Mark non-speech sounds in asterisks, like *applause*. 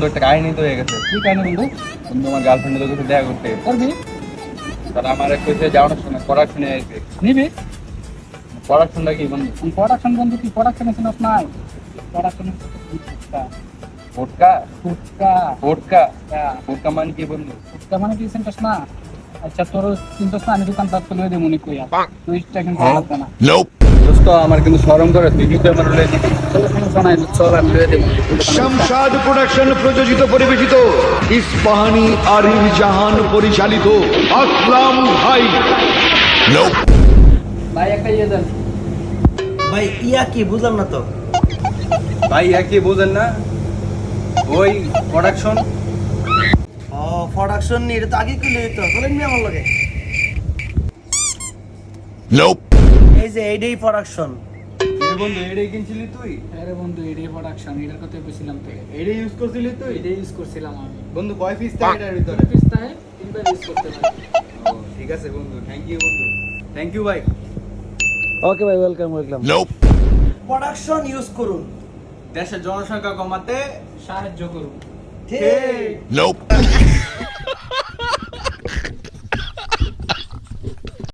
তো একটা কাহিনী তো হয়ে গেছে। কি কাহিনী বন্ধু? বন্ধু আমার গার্লফ্রেন্ডের কাছে দেখা করতে। করবি তারা আমার এক কইছে যাওয়ার সময় পড়াশোনা আসবে নিবি? পড়াশোনা কি বন্ধু? প্রোডাকশন বন্ধু? কি প্রোডাকশন চিনস নাই? প্রোডাকশন ফুটকা ফোটকা ফুটকা ফোটকা মানে কি বন্ধু? ফুটকা মানে কি না? আচ্ছা তোর চিনস না? আমি দোকান পাত দেবো মনে তুই কিন্তু না। আমার কিন্তু শরম করে তুই কিন্তু আমার চল সমস্যা নাই চল আমি লয়ে দেবো। শামশাদ প্রোডাকশন প্রযোজিত পরিবেশিত ইস্পাহানি আরিফ জাহান পরিচালিত আসলাম ভাই। ভাই একটা ইয়ে দেন। ভাই ইয়া কি বুঝলাম না তো। ভাই একই বোঝেন না? ওই প্রোডাকশন ও প্রোডাকশন নিয়ে এটা তো আগে খুলে দিত বলেন নি আমার লগে। এই যে এইটাই প্রোডাকশন বন্ধু এটাই কিনছিলি তুই? আরে বন্ধু এটাই প্রোডাকশন এটার কথা কইছিলাম তো। এটাই ইউজ করছিলি তুই? এটাই ইউজ করছিলাম আমি। বন্ধু কয় পিস থাকে এটার ভিতরে? পিস্তায় তিনবার ইউজ করতে পারি। ও ঠিক আছে বন্ধু থ্যাংক ইউ বন্ধু। থ্যাংক ইউ ভাই ওকে ভাই ওয়েলকাম ওয়েলকাম প্রোডাকশন ইউজ করুন। দেশের জনসংখ্যা কমাতে সাহায্য করুন। ঠিক। *laughs*